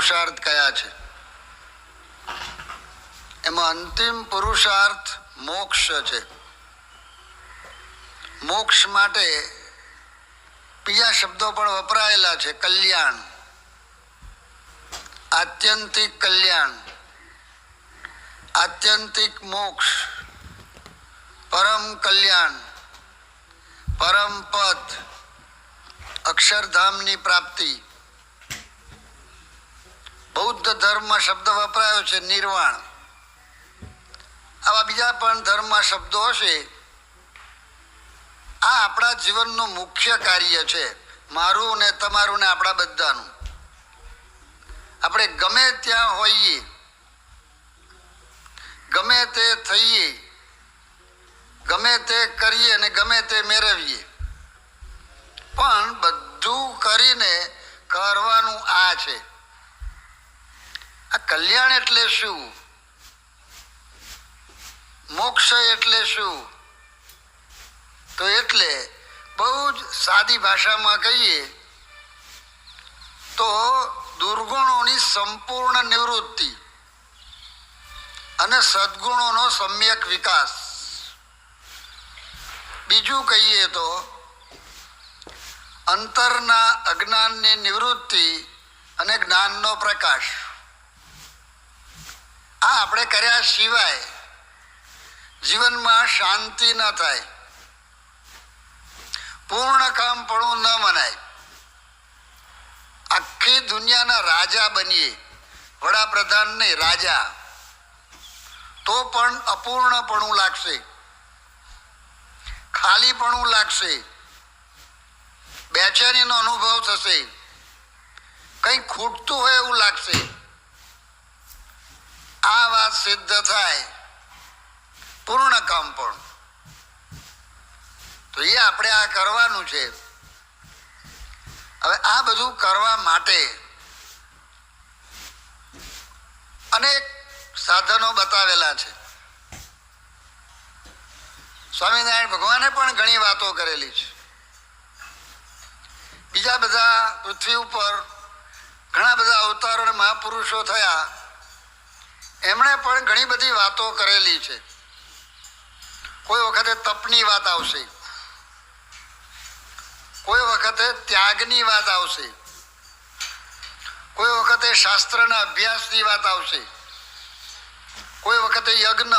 પુરુષાર્થ કયા છે? એમાં અંતિમ પુરુષાર્થ મોક્ષ છે. મોક્ષ માટે બીજા શબ્દો પણ વપરાયેલા છે. કલ્યાણ. આત્યંતિક કલ્યાણ. આત્યંતિક મોક્ષ. પરમ કલ્યાણ. પરમ પદ અક્ષરધામની પ્રાપ્તિ. બૌદ્ધ ધર્મમાં શબ્દ વપરાયો છે, નિર્વાણ. આવા બીજા પણ ધર્મમાં શબ્દો હશે. આ આપણા જીવનનું મુખ્ય કાર્ય છે, મારું ને તમારું ને આપણા બધાનું. આપણે ગમે ત્યાં હોઈએ, ગમે તે થઈએ, ગમે તે કરીએ અને ગમે તે મેળવીએ. પણ બધું કરીને કરવાનું આ છે. આ કલ્યાણ એટલે શું? મોક્ષ એટલે શું? તો એટલે બહુ જ સાદી ભાષામાં કહીએ તો દુર્ગુણોની સંપૂર્ણ નિવૃત્તિ અને સદગુણોનો સમ્યક વિકાસ. બીજું કહીએ તો અંતરના અજ્ઞાનની નિવૃત્તિ અને જ્ઞાનનો પ્રકાશ. આ આપણે કર્યા સિવાય જીવનમાં શાંતિ ન થાય. પૂર્ણ કામ પણ ન મનાય. આખી દુનિયાના રાજા બનીએ, વડાપ્રધાન નહીં, રાજા. તો પણ અપૂર્ણપણું લાગશે. ખાલીપણું લાગશે. બેચેનીનો અનુભવ થશે. કંઈ ખૂટતું હોય એવું લાગશે. આ વાત સિદ્ધ થાય. પૂર્ણ કામ પણ. તો એ આપણે આ કરવાનું છે. હવે આ બધું કરવા માટે અનેક સાધનો બતાવેલા છે. સ્વામિનારાયણ ભગવાને પણ ઘણી વાતો કરેલી છે. બીજા બધા પૃથ્વી ઉપર ઘણા બધા અવતારો અને મહાપુરુષો થયા. એમણે પણ ઘણી બધી વાતો કરેલી છે. કોઈ વખતે તપની વાત આવશે. કોઈ વખતે ત્યાગની વાત આવશે. કોઈ વખતે શાસ્ત્રના અભ્યાસની વાત આવશે. કોઈ વખતે યજ્ઞ,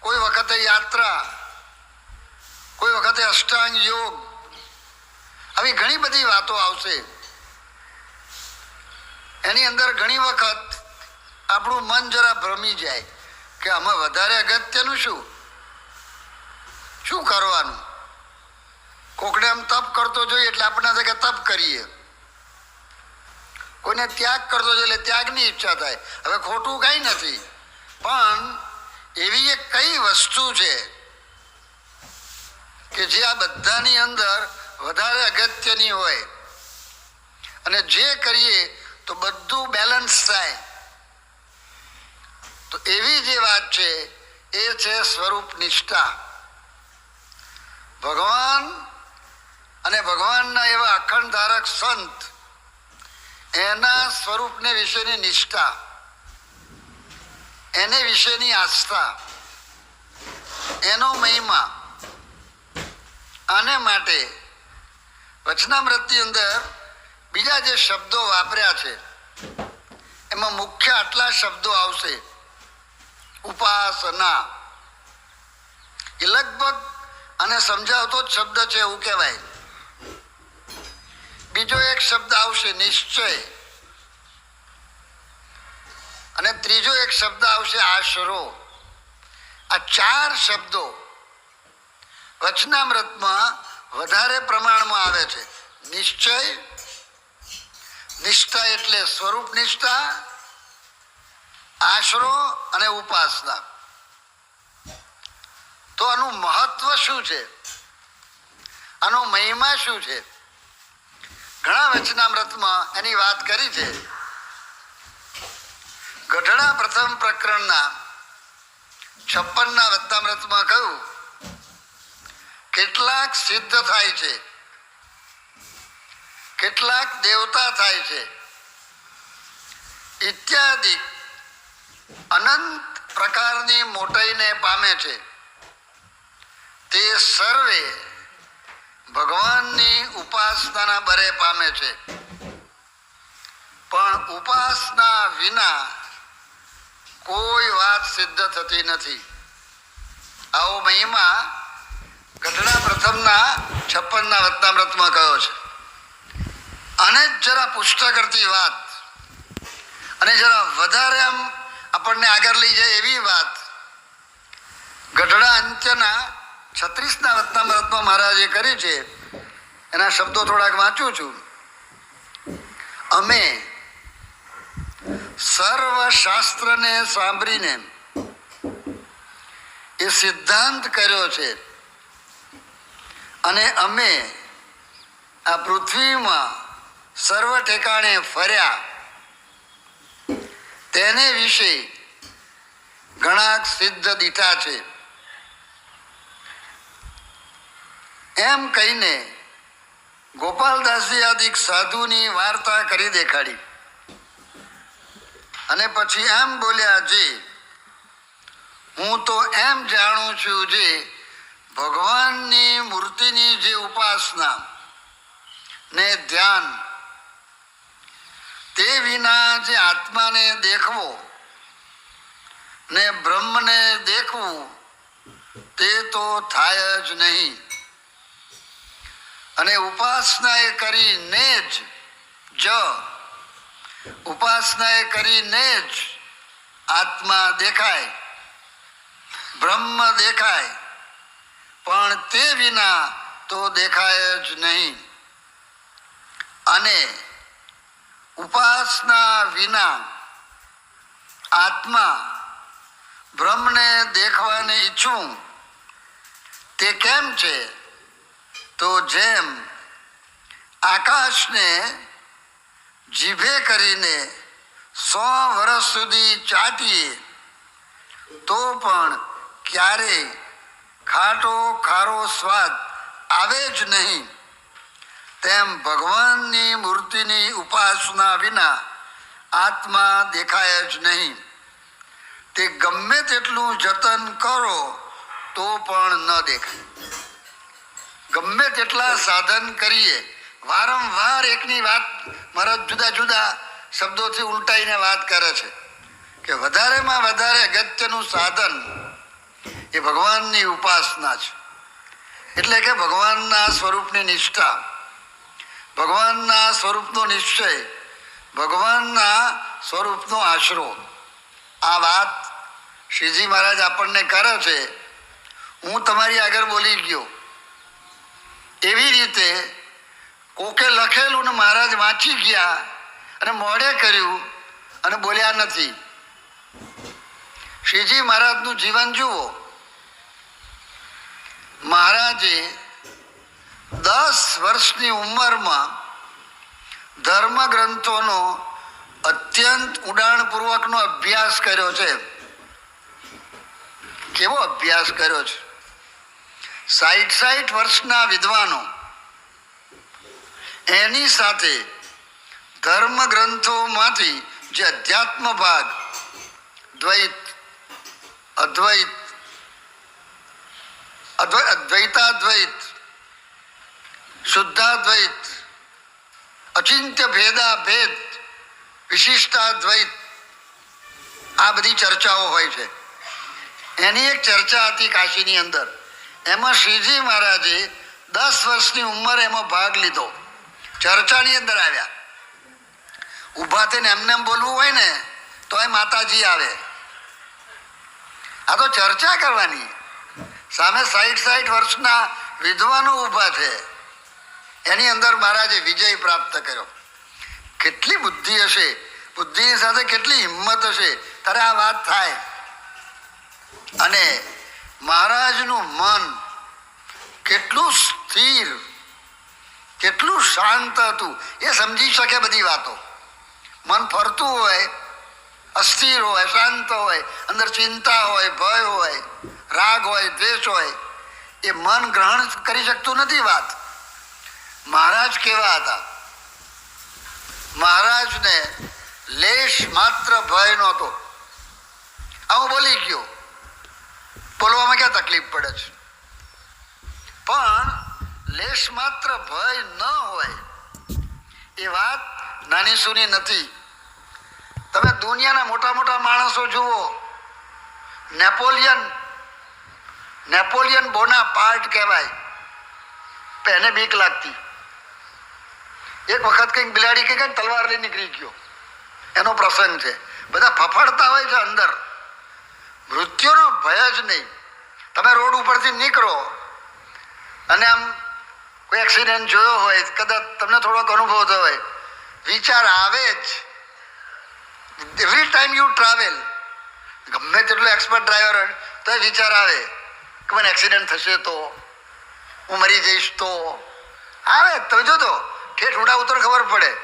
કોઈ વખતે યાત્રા, કોઈ વખતે અષ્ટાંગ યોગ. આવી ઘણી બધી વાતો આવશે. એની અંદર ઘણી વખત આપણું મન જરા ભ્રમી જાય કે આમાં વધારે અગત્યનું શું? શું કરવાનું? કોકડે આમ તપ કરતો જોઈએ એટલે આપણા થાય તપ કરીએ. કોઈને ત્યાગ કરતો જોઈએ એટલે ત્યાગની ઈચ્છા થાય. હવે ખોટું કાંઈ નથી. પણ એવી એક કઈ વસ્તુ છે કે જે આ બધાની અંદર વધારે અગત્યની હોય. અને જે કરીએ તો બધું બેલેન્સ થાય. તો એવી જે વાત છે, એ છે સ્વરૂપ નિષ્ઠા. ભગવાન અને ભગવાનના એવા અખંડ ધારક સંત, એના સ્વરૂપને વિશેની નિષ્ઠા, એને વિશેની આસ્થા, એનો મહિમા, આને માટે વચનામૃતની અંદર બીજા જે શબ્દો વાપર્યા છે, એમાં મુખ્ય આટલા શબ્દો આવશે. ઉપાસના. એ લગભગ અને સમજાવતો જ શબ્દ છે એવું કહેવાય. બીજો એક શબ્દ આવશે નિશ્ચય. અને ત્રીજો એક શબ્દ આવશે આશરો. આ ચાર શબ્દો વચનામૃતમાં વધારે પ્રમાણમાં આવે છે. નિશ્ચય, નિષ્ઠા એટલે સ્વરૂપ નિષ્ઠા આશરો અને ઉપાસના. તો આનું મહત્વ શું છે? આનો મહિમા શું છે? ઘણા વચનામૃતમાં એની વાત કરી છે. ગઢડા પ્રથમ પ્રકરણના છપ્પનના વચનામૃતમાં કહ્યું, કેટલાક સિદ્ધ થાય છે. કેટલાક દેવતા થાય છે. ઇત્યાદિ અનંત પ્રકારની મોટાઈને પામે છે. તે સર્વે ભગવાનની ઉપાસનાના બરે પામે છે. પણ ઉપાસના વિના કોઈ વાત સિદ્ધ થતી નથી. આવો મહિમા ગઢડા પ્રથમના છપ્પનના વતનામૃતમાં કયો છે. અને જરા પુષ્ટ કરતી વાત, અને જરા વધારે આમ આપણને આગળ લઈ જાય એવી વાત. ગઢડા અંત્યના છત્રીસના વતનામૃતમાં મહારાજે કરી છે. એના શબ્દો થોડાક વાંચું છું. અમે સર્વ શાસ્ત્રને સાંભળીને એ સિદ્ધાંત કર્યો છે. અને અમે આ પૃથ્વીમાં સર્વ ઠેકાણે ફર્યા. તેને વિશે ઘણા સિદ્ધ દીઠા છે. એમ કહીને ગોપાલદાસજી આદિક સાધુની વાર્તા કરી દેખાડી. અને પછી એમ બોલ્યા જે, હું તો એમ જાણું છું જે ભગવાનની મૂર્તિની જે ઉપાસના ને ધ્યાન તે વિના જે આત્માને દેખવો ને બ્રહ્મને દેખવું, તે તો થાય જ નહીં. અને ઉપાસના એ કરીને જ જ ઉપાસના એ કરીને જ આત્મા દેખાય, બ્રહ્મ દેખાય, પણ તે વિના તો દેખાય જ નહીં. અને ઉપાસના વિના આત્મા બ્રહ્મને દેખવાને ઈચ્છું, તે કેમ છે? તો જેમ આકાશને જીભે કરીને સો વર્ષ સુધી ચાટીએ, તો પણ ક્યારેય ખાટો ખારો સ્વાદ આવે જ નહીં. તેમ ભગવાનની મૂર્તિની ઉપાસના વિના આત્મા દેખાય જ નહીં. તે ગમે તેટલું જતન કરો તો પણ ન દેખાય. ગમે તેટલા સાધન કરીએ, વારંવાર એકની વાત મારા જુદા જુદા શબ્દોથી ઉલટાઈને વાત કરે છે કે વધારેમાં વધારે અગત્યનું સાધન એ ભગવાનની ઉપાસના છે. એટલે કે ભગવાનના સ્વરૂપની નિષ્ઠા. ભગવાનના સ્વરૂપનો નિશ્ચય, ભગવાનના સ્વરૂપનો આશરો. આ વાત શ્રીજી મહારાજ આપણને કરે છે. હું તમારી આગળ બોલી ગયો. એવી રીતે કોકે લખેલું ને મહારાજ વાંચી ગયા અને મોડે કર્યું અને બોલ્યા નથી. શ્રીજી મહારાજનું જીવન જુઓ. મહારાજે દસ વર્ષની ઉંમરમાં ધર્મ ગ્રંથોનો અત્યંત ઉડાણપૂર્વકનો અભ્યાસ કર્યો છે. કેવો અભ્યાસ કર્યો છે? સાઠ સાઠ વર્ષના વિદ્વાનો એની સાથે ધર્મ ગ્રંથોમાંથી જે અધ્યાત્મ ભાગ, દ્વૈત, અદ્વૈત, અદ્વૈ, અદ્વૈતાદ્વૈત શુદ્ધાદ્વૈત અચિંત્ય ભેદા ભેદ વિશિષ્ટાદ્વૈત આ બધી ચર્ચાઓ હોય છે. એની એક ચર્ચા હતી કાશીની અંદર. એમાં શ્રીજી મહારાજે દસ વર્ષની ઉંમરે એમાં ભાગ લીધો. ચર્ચાની અંદર આવ્યા. ઊભા થઈને એમને એમ બોલવું હોય ને તો એ માતાજી આવે. આ તો ચર્ચા કરવાની. સામે સાઠ સાઠ વર્ષના વિદ્વાનો ઊભા છે. એની અંદર મહારાજે વિજય પ્રાપ્ત કર્યો. કેટલી બુદ્ધિ હશે? બુદ્ધિની સાથે કેટલી હિંમત હશે? ત્યારે આ વાત થાય. અને મહારાજનું મન કેટલું સ્થિર, કેટલું શાંત હતું. એ સમજી શકે બધી વાતો. મન ફરતું હોય, અસ્થિર હોય, શાંત હોય, અંદર ચિંતા હોય, ભય હોય, રાગ હોય, દ્વેષ હોય, એ મન ગ્રહણ કરી શકતું નથી વાત. મહારાજ કેવા હતા? મહારાજને લેશ માત્ર ભય નહોતો. આ હું બોલી ગયો. બોલવામાં ક્યાં તકલીફ પડે છે? પણ લેશ માત્ર ભય ન હોય, એ વાત નાની સૂની નથી. તમે દુનિયાના મોટા મોટા માણસો જુઓ. નેપોલિયન નેપોલિયન બોના પાર્ટ કહેવાય. એને બીક લાગતી. એક વખત કંઈક બિલાડી કે કંઈક તલવાર લઈ નીકળી ગયો. એનો પ્રસંગ છે. બધા ફફડતા હોય છે અંદર. મૃત્યુનો ભય જ નહીં. તમે રોડ ઉપરથી નીકળો. અને આમ કોઈ એક્સિડન્ટ જોયો હોય, કદાચ તમને થોડોક અનુભવ થયો હોય, વિચાર આવે જ. એવરી ટાઈમ યુ ટ્રાવેલ ગમે તેટલો એક્સપર્ટ ડ્રાઈવર તો વિચાર આવે. કે મને એક્સિડન્ટ થશે તો, હું મરી જઈશ તો. આવે, તમે જોજો. ઠેઠ ઊંડા ઉતર ખબર પડે.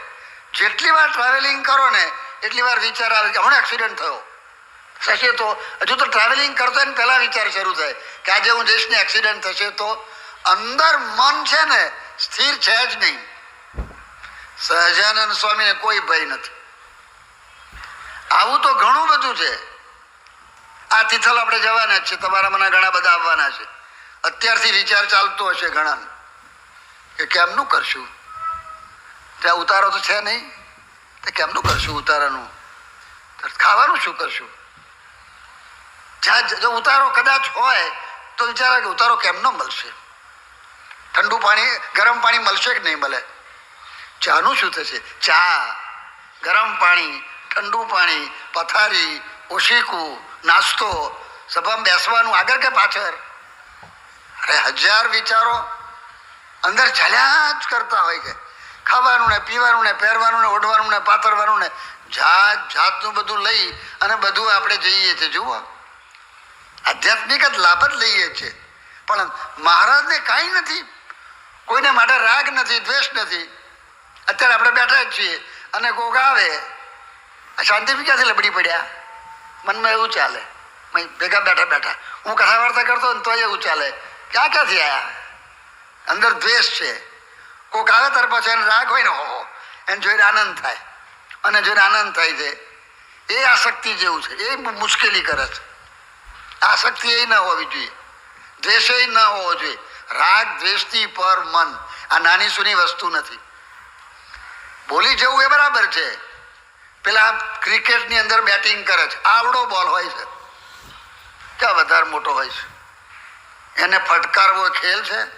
જેટલી વાર ટ્રાવેલિંગ કરો ને, એટલી વાર વિચાર આવે કે હમણાં એક્સિડન્ટ થયો. થશે તો, હજુ તો ટ્રાવેલિંગ કરતો ને, પહેલાં વિચાર શરૂ થાય કે આજે હું જઈશ ને એક્સિડન્ટ થશે તો અંદર મન છે ને, સ્થિર છે જ નહીં. સહજાનંદ સ્વામીને કોઈ ભય નથી. આવું તો ઘણું બધું છે. આ તિથલ આપણે જવાના જ છે, તમારા મને ઘણા બધા આવવાના છે. અત્યારથી વિચાર ચાલતો હશે ઘણા કે કેમનું કરશું? ત્યાં ઉતારો તો છે નહીં. તો કેમનું કરશું ઉતારાનું? ખાવાનું શું કરશું? જ્યાં જો ઉતારો કદાચ હોય, તો વિચારા કે ઉતારો કેમનો મળશે? ઠંડુ પાણી, ગરમ પાણી મળશે કે નહીં મળે? ચાનું શું થશે? ચા, ગરમ પાણી, ઠંડુ પાણી, પથારી, ઓશીકું, નાસ્તો, સભામાં બેસવાનું, આગળ કે પાછળ? અરે હજાર વિચારો અંદર ચાલ્યા જ કરતા હોય છે ખાવાનું ને પીવાનું ને પહેરવાનું ને ઓઢવાનું ને પાથરવાનું ને જાત જાતનું બધું લઈ અને બધું આપણે જઈએ છીએ. જુઓ. આધ્યાત્મિક જ લાભ જ લઈએ છીએ. પણ મહારાજને કાંઈ નથી. કોઈને માટે રાગ નથી, દ્વેષ નથી. અત્યારે આપણે બેઠા જ છીએ અને કોક આવે શાંતિ બી ક્યાંથી લબડી પડ્યા? મનમાં એવું ચાલે. ભેગા બેઠા બેઠા. હું કથા વાર્તા કરતો ને તો એવું ચાલે. ક્યાં ક્યાંથી આવ્યા અંદર દ્વેષ છે. કોક આવે તર પછી એને રાગ હોય ને હો એને જોઈને આનંદ થાય. અને જોઈને આનંદ થાય છે. એ આસક્તિ જેવું છે. એ મુશ્કેલી કરે છે. આસક્તિ એ ન હોવી જોઈએ. દ્વેષ એ ન હોવો જોઈએ. રાગ દ્વેષથી પર મન. આ નાની સુની વસ્તુ નથી. બોલી જવું એ બરાબર છે. પેલા ક્રિકેટની અંદર બેટિંગ કરે છે. આવડો બોલ હોય છે. ક્યાં વધારે મોટો હોય છે. એને ફટકારવો ખેલ છે.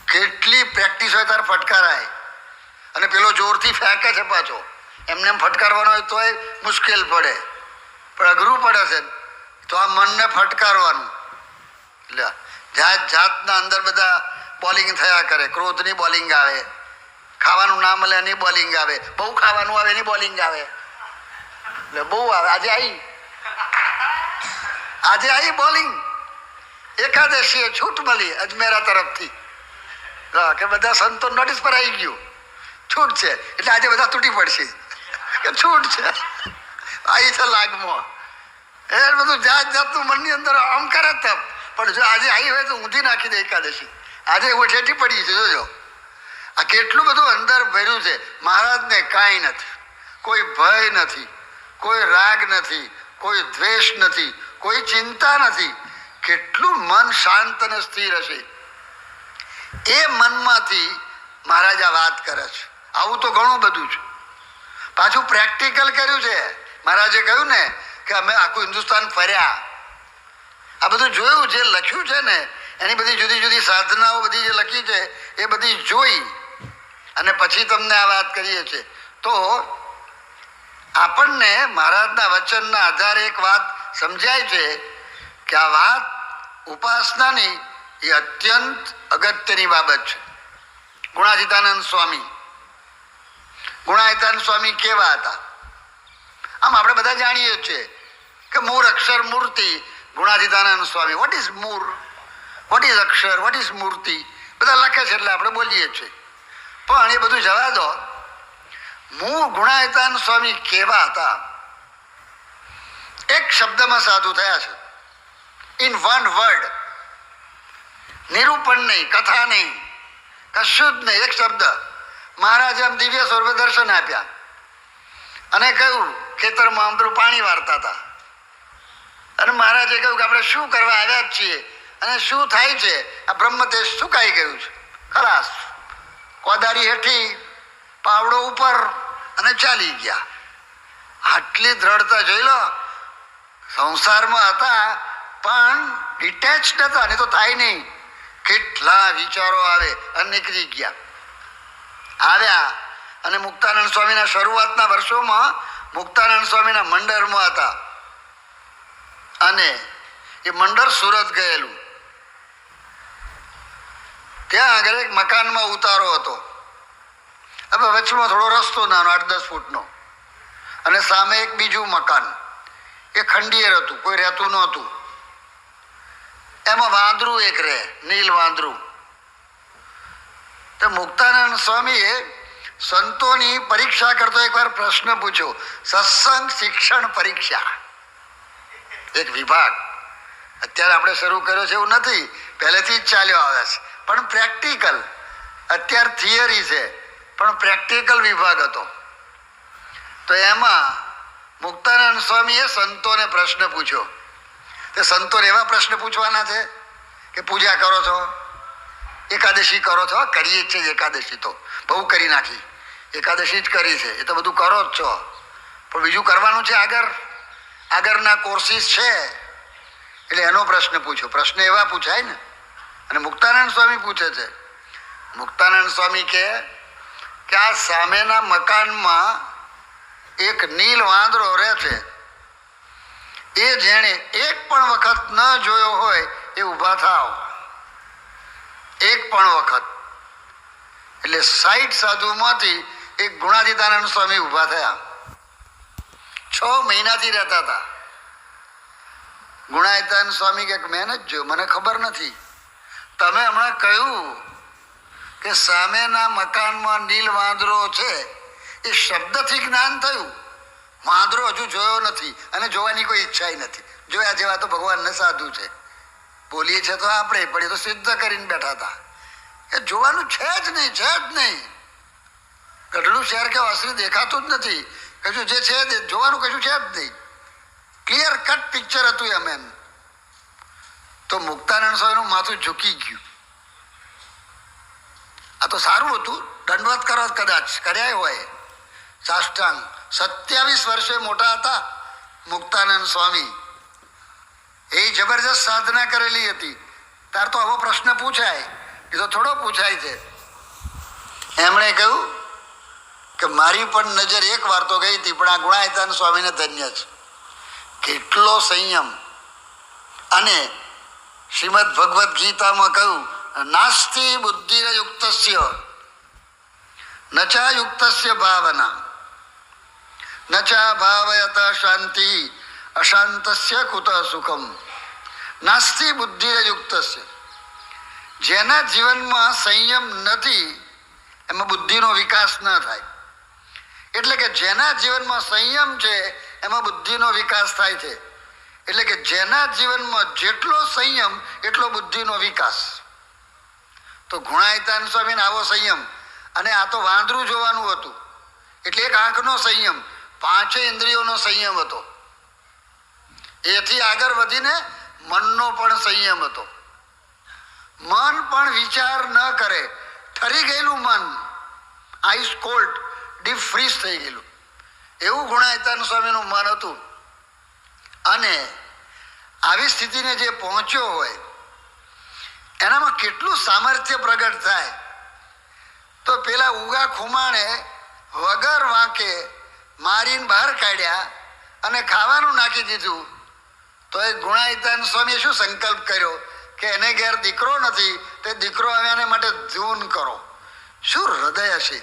કેટલી પ્રેક્ટિસ હોય ત્યારે ફટકારાય. અને પેલો જોરથી ફેંકે છે પાછો. એમને એમ ફટકારવાનો હોય તોય મુશ્કેલ પડે. પણ અઘરું પડે છે. તો આ મનને ફટકારવાનું. એટલે જાત જાતના અંદર બધા બોલિંગ થયા કરે. ક્રોધની બોલિંગ આવે. ખાવાનું ના મળે એની બોલિંગ આવે. બહુ ખાવાનું આવે એની બોલિંગ આવે. એટલે બહુ આવે. આજે આવી આજે આવી બોલિંગ. એકાદશીએ છૂટ મળી અજમેરા તરફથી. કે બધા સંતો નોટિસ પર આવી ગયું. છૂટ છે. એટલે આજે બધા તૂટી પડશે. કે છૂટ છે. આવી છે લાગમાં. એ બધું જાત જાતનું મનની અંદર આમ કરે તપ. પણ જો આજે આવી હોય તો ઊંધી નાખી દે એકાદશી. આજે ઉઠેટી પડી છે, જોજો. આ કેટલું બધું અંદર ભર્યું છે. મહારાજને કાંઈ નથી. કોઈ ભય નથી. કોઈ રાગ નથી. કોઈ દ્વેષ નથી. કોઈ ચિંતા નથી. કેટલું મન શાંત અને સ્થિર હશે. એ મનમાંથી મહારાજ આ વાત કરે છે. આવું તો ઘણું બધું છે. પાછું પ્રેક્ટિકલ કર્યું છે. મહારાજે કહ્યું ને કે અમે આખું હિન્દુસ્તાન ફર્યા. આ બધું જોયું, જે લખ્યું છે ને, એની બધી જુદી જુદી સાધનાઓ બધી જે લખી છે, એ બધી જોઈ અને પછી તમને આ વાત કરીએ છીએ તો આપણને મહારાજના વચનના આધારે એક વાત સમજાય છે કે આ વાત ઉપાસનાની એ અત્યંત અગત્યની બાબત છે. ગુણાતીતાનંદ સ્વામી. ગુણાતીતાનંદ સ્વામી કેવા હતા? આમ આપણે બધા જાણીએ છીએ કે મૂળ અક્ષર મૂર્તિ ગુણાતીતાનંદ સ્વામી. વોટ ઇઝ મૂળ વોટ ઇઝ અક્ષર? વોટ ઇઝ મૂર્તિ? બધા લખે છે એટલે આપણે બોલીએ છીએ. પણ એ બધું જવા દો. મૂળ ગુણાયતાન સ્વામી કેવા હતા? એક શબ્દમાં સાધુ થયા છે. ઇન વન વર્ડ નિરૂપણ નહીં, કથા નહીં. કશું જ નહીં, એક શબ્દ. મહારાજે આમ દિવ્ય સ્વરૂપે દર્શન આપ્યા. અને કહ્યું, ખેતરમાં આમ પાણી વાર્તા હતા. અને મહારાજે કહ્યું કે આપણે શું કરવા આવ્યા જ છીએ? અને શું થાય છે? આ બ્રહ્મતેજ સુકાઈ ગયું છે. ખલાસ. કોદારી હેઠી, પાવડો ઉપર અને ચાલી ગયા. આટલી દ્રઢતા જોઈ લો. સંસારમાં હતા, પણ ડિટેચ હતા ને તો થાય નહીં. કેટલા વિચારો આવે અને નીકળી ગયા. આવ્યા અને મુક્તાનંદ સ્વામીના શરૂઆતના વર્ષોમાં મુક્તાનંદ સ્વામીના મંડળમાં હતા. અને એ મંડળ સુરત ગયેલું. ત્યાં આગળ એક મકાનમાં ઉતારો હતો. હવે વચમાં થોડો રસ્તો નાનો, આઠ દસ ફૂટનો. અને સામે એક બીજું મકાન. એ ખંડિયર હતું, કોઈ રહેતું નહોતું. એમાં વાંદરું એક રહે, નીલ વાંદરું. તો મુક્તાનંદ સ્વામીએ સંતોની પરીક્ષા કરતો એકવાર પ્રશ્ન પૂછ્યો, સત્સંગ શિક્ષણ પરીક્ષા? એક વિભાગ. અત્યારે આપણે શરૂ કર્યો છે એવું નથી, પહેલેથી જ ચાલ્યો આવે છે. પણ પ્રેક્ટિકલ, અત્યાર થિયરી છે, પણ પ્રેક્ટિકલ વિભાગ હતો. તો એમાં મુક્તાનંદ સ્વામીએ સંતોને પ્રશ્ન પૂછ્યો તે સંતોને એવા પ્રશ્ન પૂછવાના છે કે પૂજા કરો છો? એકાદશી કરો છો? કરીએ જ છે એકાદશી તો. બહુ કરી નાખી. એકાદશી જ કરી છે. એ તો બધું કરો જ છો. પણ બીજું કરવાનું છે આગળ? આગળના કોર્સિસ છે. એટલે એનો પ્રશ્ન પૂછો. પ્રશ્ન એવા પૂછાય ને. અને મુક્તાનંદ સ્વામી પૂછે છે. મુક્તાનંદ સ્વામી કે કે આ સામેના મકાનમાં એક નીલ વાંદરો રહે છે. એ જેણે એક પણ વખત ન જોયો હોય એ ઊભા થાવ. એક પણ વખત. એટલે સાઈઠ સાધુમાંથી એક ગુણાતીતાનંદ સ્વામી ઊભા થયા. છ મહિનાથી રહેતા હતા. ગુણાતીતાનંદ સ્વામી કે, મેં જ જોયું, મને ખબર નથી. તમે હમણાં કહ્યું કે સામેના મકાનમાં નીલ વાંદરો છે, એ શબ્દથી જ્ઞાન થયું. વાંદરો હજુ જોયો નથી અને જોવાની કોઈ ઈચ્છા નથી. જોયા જેવા તો ભગવાનને સાધુ છે. બોલીએ છીએ તો આપણે પણ એ તો સિદ્ધ કરીને બેઠા હતા. એ જોવાનું છે જ નહીં, છે જ નહીં. ગઢડું શહેર કે વાસરી દેખાતું જ નથી. કશું જે છે જોવાનું કશું છે જ નહીં. ક્લિયર કટ પિક્ચર હતું એમ એમ. તો મુક્તાનંદ સ્વામીનું માથું ઝૂકી ગયું. આ તો સારું હતું. દંડવત કરો કદાચ. કર્યા હોય. સાષ્ટાંગ. સત્યાવીસ વર્ષે મોટા હતા મુક્તાનંદ સ્વામી. એ જબરજસ્ત સાધના કરેલી હતી. તાર તો આવો પ્રશ્ન પૂછાય. એ તો થોડો પૂછાય છે. એમણે કહ્યું કે મારી પણ નજર એક વાર તો ગઈ હતી, પણ આ ગુણાયતાન સ્વામીને ધન્ય છે. કેટલો સંયમ. અને શ્રીમદ ભગવદ્ ગીતામાં કહ્યું, નાસ્તિ બુદ્ધિરયુક્તસ્ય નચા યુક્તસ્ય ભાવના. નચા ભાવયત શાંતિ અશાંતસ્ય કુત સુખમ નાસ્તિ બુદ્ધિરયુક્તસ્ય જેના જીવનમાં સંયમ નથી, એમાં બુદ્ધિનો વિકાસ ન થાય. એટલે કે જેના જીવનમાં સંયમ છે, એમાં બુદ્ધિનો વિકાસ થાય છે. એટલે કે જેના જીવનમાં જેટલો સંયમ, એટલો બુદ્ધિનો વિકાસ. તો ગુણાયતાન સ્વામીને આવો સંયમ. અને આ તો વાંદરું જોવાનું હતું. એટલે એક આંખનો સંયમ. પાંચે ઇન્દ્રિયોનો સંયમ હતો. એથી આગળ વધીને મનનો પણ સંયમ હતો. મન પણ વિચાર ન કરે. ઠરી ગયેલું મન. આઈસ કોલ્ડ, ડીપ ફ્રીઝ થઈ ગયેલું. એવું ગુણાયતાન સ્વામીનું મન હતું. અને આવી સ્થિતિને જે પહોંચ્યો હોય, એનામાં કેટલું સામર્થ્ય પ્રગટ થાય? તો પેલા ઉગા ખુમાણે વગર વાંકે મારીને બહાર કાઢ્યા અને ખાવાનું નાખી દીધું. તો એ ગુણાયતાન સ્વામીએ શું સંકલ્પ કર્યો? કે એને ઘેર દીકરો નથી, તે દીકરો હવે એને માટે ધૂન કરો. શું હૃદય હશે?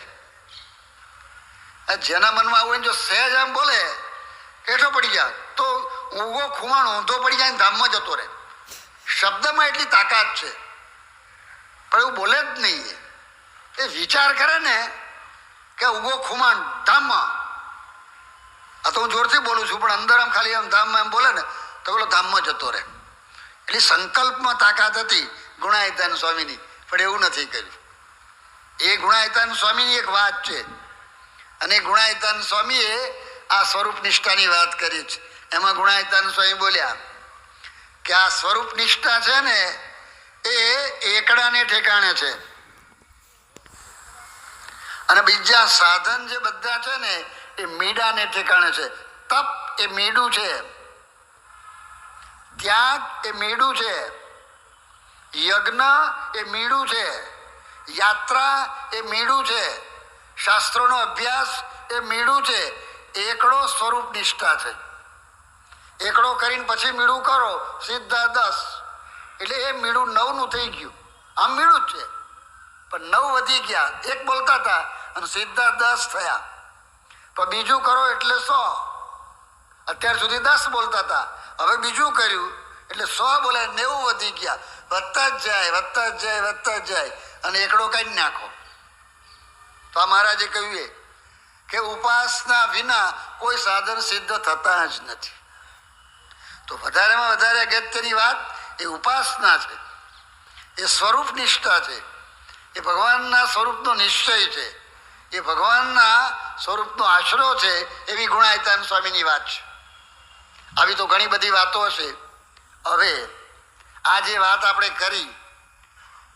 જેના મનમાં આવું જો સહેજ આમ બોલે, હેઠો પડી ગયા. તો ઊંઘો ખુમાણ ઊંધો પડી જાય ધામમાં જતો રહે. શબ્દમાં એટલી તાકાત છે. પણ એવું બોલે જ નહીં એ. વિચાર કરે ને કે ઉગો ખુમાણ ધામમાં. આ તો હું જોરથી બોલું છું, પણ અંદર આમ ખાલી આમ ધામમાં એમ બોલે ને, તો પેલો ધામમાં જતો રહે. એટલે સંકલ્પમાં તાકાત હતી ગુણાયતાન સ્વામીની, પણ એવું નથી કર્યું. એ ગુણાયતાન સ્વામીની એક વાત છે. અને ગુણાયતાન સ્વામીએ આ સ્વરૂપ નિષ્ઠાની વાત કરી છે. એમાં ગુણાયતાન સ્વામી બોલ્યા કે આ સ્વરૂપ નિષ્ઠા છે ને, એ એકડાને ઠેકાણે છે. અને બીજા સાધન જે બધા છે ને એ મીડાને ઠેકાણે છે. તપ એ મીડું છે. ત્યાગ એ મીડું છે. યજ્ઞ એ મીડું છે. યાત્રા એ મીડું છે. શાસ્ત્રોનો અભ્યાસ એ મીડું છે. એકડો સ્વરૂપ નિષ્ઠા છે. એકડો કરીને પછી મીડું કરો, સીધા દસ. એટલે એ મીડું નવનું થઈ ગયું. આમ મીડું જ છે. પણ નવ વધી ગયા. એક બોલતા હતા અને સીધા દસ થયા. પણ બીજું કરો એટલે સો. અત્યાર સુધી દસ બોલતા હતા. હવે બીજું કર્યું એટલે સો બોલે નેવું વધી ગયા. વધતા જ જાય, વધતા જ જાય, વધતા જ જાય. અને એકડો કાઢી નાખો. તો આ મહારાજે કહ્યું એ કે ઉપાસના વિના કોઈ સાધન સિદ્ધ થતા જ નથી. તો વધારેમાં વધારે અગત્યની વાત એ ઉપાસના છે. એ સ્વરૂપ નિષ્ઠા છે. એ ભગવાનના સ્વરૂપનો નિશ્ચય છે. એ ભગવાનના સ્વરૂપનો આશરો છે એવી ગુણાયતાન સ્વામીની વાત છે. આવી તો ઘણી બધી વાતો હશે હવે આ જે વાત આપણે કરી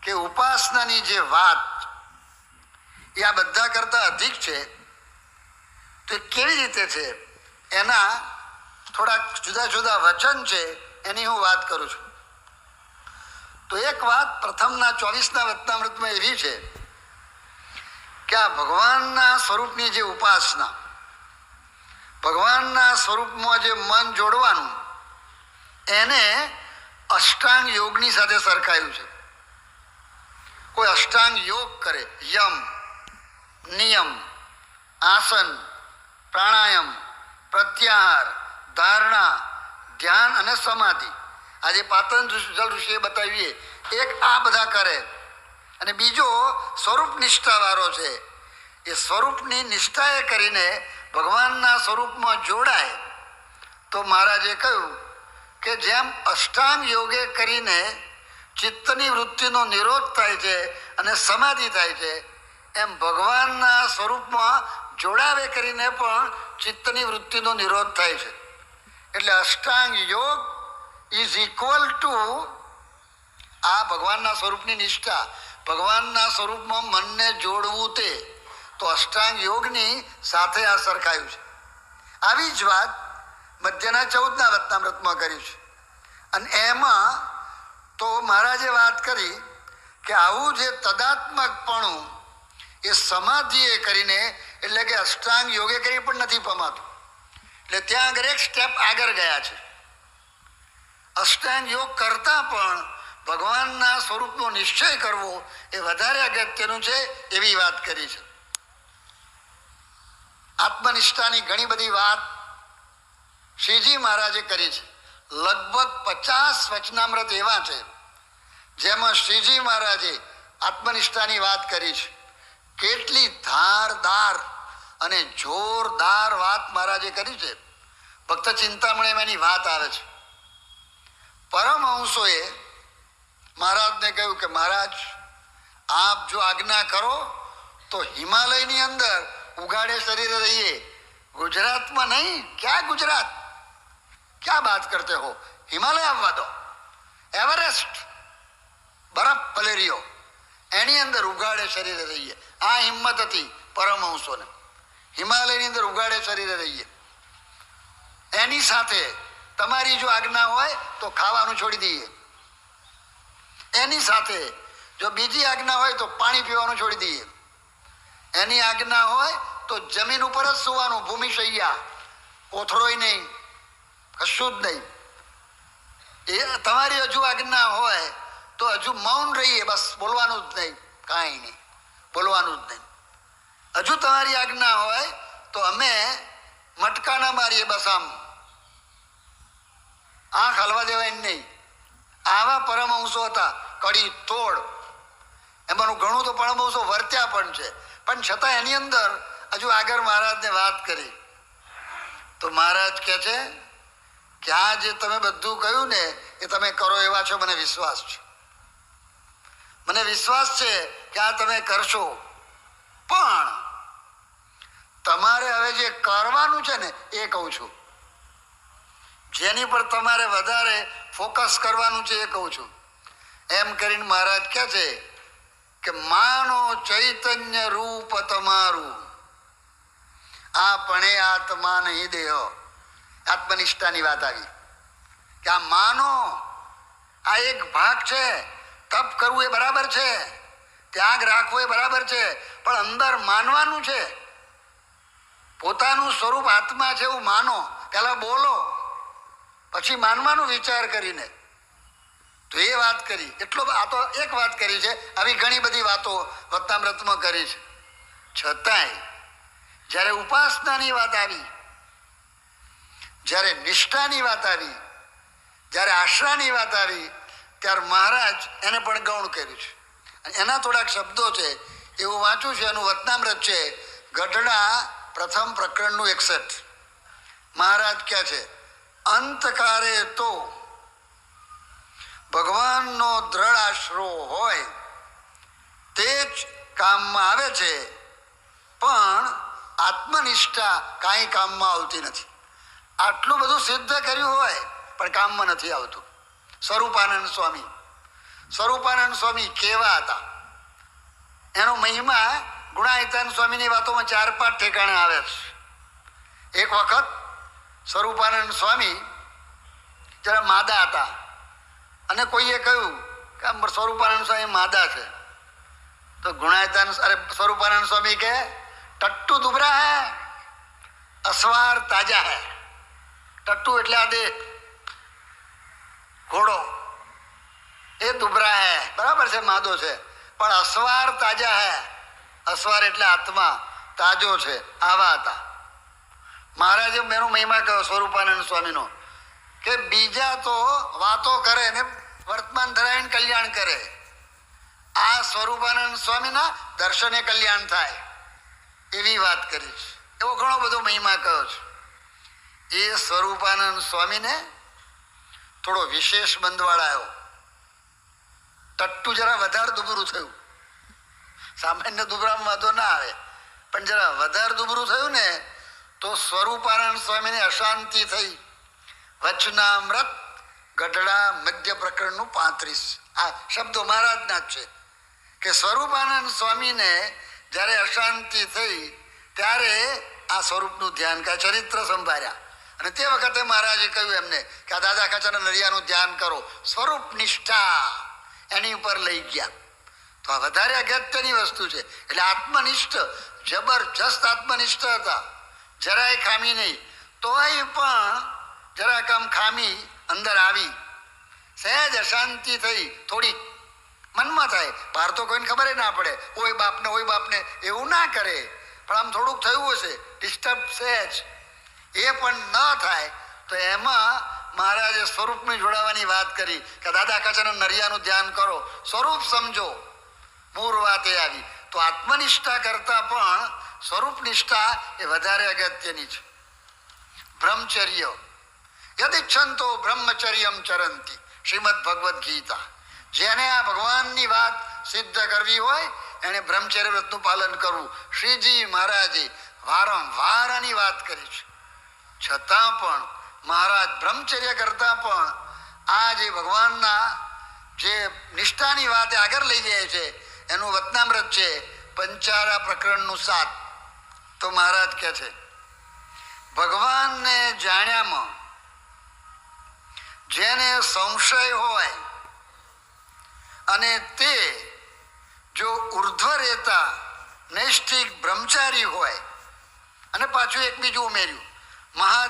કે ઉપાસનાની જે વાત એ આ બધા કરતાં અધિક છે, તો કેવી રીતે છે? એના થોડાક જુદા જુદા વચન છે એની હું વાત કરું છું. તો એક વાત પ્રથમના ચોવીસના વચનામૃતમાં એવી છે. કે આ ભગવાનના સ્વરૂપની જે ઉપાસના, ભગવાનના સ્વરૂપમાં જે મન જોડવાનું, એને અષ્ટાંગ યોગની સાથે સરખાયું છે. કોઈ અષ્ટાંગ યોગ કરે, યમ, નિયમ, આસન, પ્રાણાયામ, પ્રત્યાહાર, ધારણા, ધ્યાન અને સમાધિ. આજે પાતંજલ ઋષિએ બતાવીએ એક આ બધા કરે અને બીજો સ્વરૂપ નિષ્ઠાવાળો છે. એ સ્વરૂપની નિષ્ઠાએ કરીને ભગવાનના સ્વરૂપમાં જોડાય. તો મહારાજે કહ્યું કે જેમ અષ્ટાંગ યોગે કરીને ચિત્તની વૃત્તિનો નિરોધ થાય છે અને સમાધિ થાય છે, એમ ભગવાનના સ્વરૂપમાં જોડાવે કરીને પણ ચિત્તની વૃત્તિનો નિરોધ થાય છે. એટલે અષ્ટાંગ યોગ ઇઝ ઇક્વલ ટુ આ ભગવાનના સ્વરૂપની નિષ્ઠા. ભગવાનના સ્વરૂપમાં મનને જોડવું તે તો અષ્ટાંગ યોગની સાથે આ સરખાયું છે. આવી જ વાત મધ્યના ચૌદના રત્નામૃતમાં કરી છે. અને એમાં તો મહારાજે વાત કરી કે આવું જે તદાત્મકપણું એ સમાધિએ કરીને એટલે કે અષ્ટાંગ યોગે કરી પણ નથી પમાતું. એટલે ત્યાં આગળ એક સ્ટેપ આગળ ગયા છે. અષ્ટાંગ યોગ કરતા પણ ભગવાનના સ્વરૂપનો નિશ્ચય કરવો એ વધારે અગત્યનું છે એવી વાત કરી છે. આત્મનિષ્ઠાની ઘણી બધી વાત શ્રીજી મહારાજે કરી છે. લગભગ પચાસ વચનામૃત એવા છે, જેમાં શ્રીજી મહારાજે આત્મનિષ્ઠાની વાત કરી છે. કેટલી ધારદાર અને જોરદાર વાત મહારાજે કરી છે. ભક્ત ચિંતામણીમાં એની વાત આવે છે. પરમહંસોએ મહારાજને કહ્યું કે મહારાજ, આપ જો આજ્ઞા કરો, તો હિમાલયની અંદર ઉગાડે શરીરે રહીએ. ગુજરાતમાં નહીં, ક્યાં ગુજરાત? ક્યાં વાત કરતે હો? હિમાલય આવવા દો. એવરેસ્ટ, બરફ પલેરીઓ એની અંદર ઉગાડે શરીરે રહીએ. આ હિંમત હતી પરમહંસોને. હિમાલયની અંદર ઉગાડે શરીરે રહીએ. એની સાથે તમારી જો આજ્ઞા હોય, તો ખાવાનું છોડી દઈએ. એની સાથે જો બીજી આજ્ઞા હોય તો પાણી પીવાનું છોડી દઈએ. એની આજ્ઞા હોય તો જમીન ઉપર જ સુવાનું ભૂમિશૈયા કોથળોય નહીં, કશું જ નહીં. એ તમારી હજુ આજ્ઞા હોય તો હજુ મૌન રહીએ, બસ બોલવાનું જ નહીં, કાંઈ નહીં, બોલવાનું જ નહીં. હજુ તમારી આજ્ઞા હોય તો અમે મટકા ના મારીએ બસ આમ. આંખ હલવા દેવાય નહીં. આવા પરમહંસો હતા, કડી, તોડ. એમાંનું ઘણું તો પરમહંસો વર્ત્યા પણ છે. પણ છતાં એની અંદર હજુ આગળ મહારાજને વાત કરી. તો મહારાજ કહે છે કે આ જે તમે બધું કહ્યું ને, એ તમે કરો એવા છો, મને વિશ્વાસ છે. મને વિશ્વાસ છે કે આ તમે કરશો. પણ તમારે હવે જે કરવાનું છે ને, એ કહું છું. જેની પર તમારે વધારે ફોકસ કરવાનું છે એ કહું છું. એમ કરીને મહારાજ કહે છે કે માનો ચૈતન્ય રૂપ તમારું. આ પણે આત્મા નહીં દેહ. આત્મનિષ્ઠાની વાત આવી. કે આ માનો, આ એક ભાગ છે, તપ કરવું એ બરાબર છે, ત્યાગ રાખવો એ બરાબર છે, પણ અંદર માનવાનું છે. પોતાનું સ્વરૂપ આત્મા છે એવું માનો. પહેલાં બોલો. પછી માનવાનો વિચાર કરીને. તો એ વાત કરી. એટલો આ તો એક વાત કરી છે. આવી ઘણી બધી વાતો વત્તામ્રતમાં કરી છે. છતાંય, જ્યારે ઉપાસનાની વાત આવી, જ્યારે નિષ્ઠાની વાત આવી, જ્યારે આશરાની વાત આવી, ત્યારે મહારાજ એને પણ ગૌણ કર્યું છે. એના થોડાક શબ્દો છે, એવું વાંચ્યું છે, એનું વતનામૃત છે, ગઢડા પ્રથમ પ્રકરણનું એકસઠ. મહારાજ ક્યાં છે અંતકારે તો ભગવાનનો દ્રઢ આશરો હોય તે જ કામમાં આવે છે, પણ આત્મનિષ્ઠા કાંઈ કામમાં આવતી નથી. આટલું બધું સિદ્ધ કર્યું હોય, પણ કામમાં નથી આવતું. સ્વરૂપાનંદ સ્વામી સ્વરૂપાનંદ સ્વામી કેવા હતા? એનો મહિમા ગુણાયતાન સ્વામીની વાતોમાં ચાર પાંચ ઠેકાણે આવે છે. એક વખત સ્વરૂપાનંદ સ્વામી જરા માદા હતા. અને કોઈએ કહ્યું કે સ્વરૂપાનંદ સ્વામી માદા છે. તો ગુણાયતાન અરે સ્વરૂપાનંદ સ્વામી કે ટટ્ટુ દુબરા હે, અસવાર તાજા હે. ટટ્ટુ એટલે આ દેખ ઘોડો. એ દુબરા હે. બરાબર છે, માદો છે. પણ અસવાર તાજા હે. અસવાર એટલે આત્મા, તાજો છે, આવા હતા. મહારાજે મેનો મહિમા કહ્યો સ્વરૂપાનંદ સ્વામીનો, કે બીજા તો વાતો કરે ને વર્તમાન ધરાવીને કલ્યાણ કરે. આ સ્વરૂપાનંદ સ્વામીના દર્શને કલ્યાણ થાય એવી વાત કરી છે એવો ઘણો બધો મહિમા કહ્યો છે. એ સ્વરૂપાનંદ સ્વામીને થોડો વિશેષ બંધવાળા આવ્યો ટટ્ટુ જરા વધારે દુબરું થયું. સામાન્ય દુબરામાં વાંધો ના આવે, પણ જરા વધારે દુબરું થયું ને તો સ્વરૂપાનંદ સ્વામીને અશાંતિ થઈ. વચનામૃત ગઢડા મધ્ય પ્રકરણનું પાંત્રીસ. આ શબ્દો મહારાજના જ છે. કે સ્વરૂપાનંદ સ્વામીને જ્યારે અશાંતિ થઈ, ત્યારે આ સ્વરૂપનું ધ્યાન કે ચરિત્ર સંભાળ્યા. અને તે વખતે મહારાજે કહ્યું એમને કે આ દાદા કાચાના નરિયાનું ધ્યાન કરો. સ્વરૂપ નિષ્ઠા એની ઉપર લઈ ગયા. તો આ વધારે અગત્યની વસ્તુ છે. એટલે આત્મનિષ્ઠ, જબરજસ્ત આત્મનિષ્ઠ હતા. જરાય ખામી નહીં. તોય પણ જરાક આમ ખામી અંદર આવી. સહેજ અશાંતિ થઈ. થોડી મનમાં થાય. બહાર તો કોઈને ખબર ના પડે. ઓય બાપને ઓય બાપને એવું ના કરે. પણ આમ થોડુંક થયું હશે. ડિસ્ટર્બ સહેજ. એ પણ ન થાય તો એમાં મહારાજે સ્વરૂપની જોડાવાની વાત કરી કે દાદા કાચાના નરિયાનું ધ્યાન કરો. સ્વરૂપ સમજો. મૂળ વાત એ આવી. તો આત્મનિષ્ઠા કરતાં પણ સ્વરૂપ નિષ્ઠા એ વધારે અગત્યની છે. બ્રહ્મચર્ય. યદિચ્છંતો બ્રહ્મચર્યમ ચરંતી. શ્રીમદ ભગવદ્ ગીતા. જેને આ ભગવાનની વાત સિદ્ધ કરવી હોય એને બ્રહ્મચર્ય વ્રતનું પાલન કરવું. શ્રીજી મહારાજે વારંવાર આની વાત કરી છે. છતાં પણ, મહારાજ બ્રહ્મચર્ય કરતા પણ, આ જે ભગવાનના જે નિષ્ઠાની વાત આગળ લઈ જાય છે, એનું વતનામ્રત છે, પંચારા પ્રકરણનું સાત. તો મહારાજ કહે છે, ભગવાનને જાણ્યામાં જેને સંશય હોય અને તે જો ઉર્ધ્વ રહેતા નૈષ્ઠિક બ્રહ્મચારી હોય, અને પાછું એક બીજું ઉમેર્યું, મહા